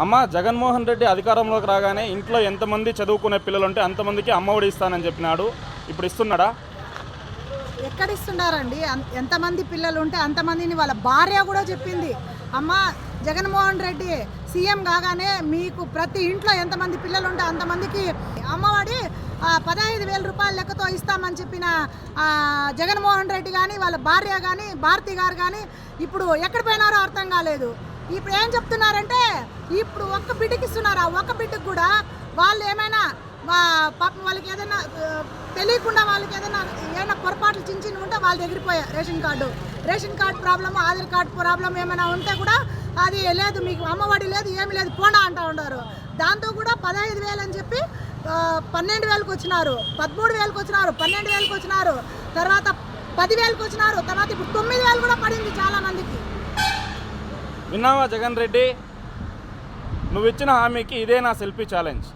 అమ్మ జగన్మోహన్ రెడ్డి అధికారంలోకి రాగానే ఇంట్లో ఎంతమంది చదువుకునే పిల్లలు ఉంటే అంతమందికి అమ్మఒడి ఇస్తానని చెప్పినాడు. ఇప్పుడు ఇస్తున్నాడా? ఎక్కడ ఇస్తున్నారండి? ఎంతమంది పిల్లలు ఉంటే అంతమందిని వాళ్ళ భార్య కూడా చెప్పింది. అమ్మ జగన్మోహన్ రెడ్డి సీఎం కాగానే మీకు ప్రతి ఇంట్లో ఎంతమంది పిల్లలు ఉంటే అంతమందికి అమ్మఒడి పదహైదు వేల రూపాయల లెక్కతో ఇస్తామని చెప్పిన జగన్మోహన్ రెడ్డి కానీ వాళ్ళ భార్య కానీ భారతి గారు కానీ ఇప్పుడు ఎక్కడ పోయినారో అర్థం కాలేదు. ఇప్పుడు ఏం చెప్తున్నారంటే ఇప్పుడు ఒక్క బిడ్డకి ఇస్తున్నారు? ఆ ఒక్క బిడ్డకి కూడా వాళ్ళు ఏమైనా పాపం వాళ్ళకి ఏదైనా తెలియకుండా వాళ్ళకి ఏదైనా ఏమైనా పొరపాట్లు చిన్న చిన్న ఉంటే వాళ్ళ దగ్గరికి పోయా ration card. Ration card problem Aadhaar card problem ఏమైనా ఉంటే కూడా అది లేదు మీకు అమ్మఒడి లేదు ఏమి లేదు పోనా అంటూ ఉంటారు దాంతో కూడా పదహైదు వేలు అని చెప్పి పన్నెండు వేలకు వచ్చినారు. పదమూడు వేలకు వచ్చినారు పన్నెండు వేలకు వచ్చినారు. తర్వాత పదివేలకు వచ్చినారు తర్వాత ఇప్పుడు తొమ్మిది వేలు కూడా పడింది చాలా మందికి విన్నావా జగన్ రెడ్డి? నువ్వు ఇచ్చిన హామీకి ఇదే నా సెల్ఫీ ఛాలెంజ్.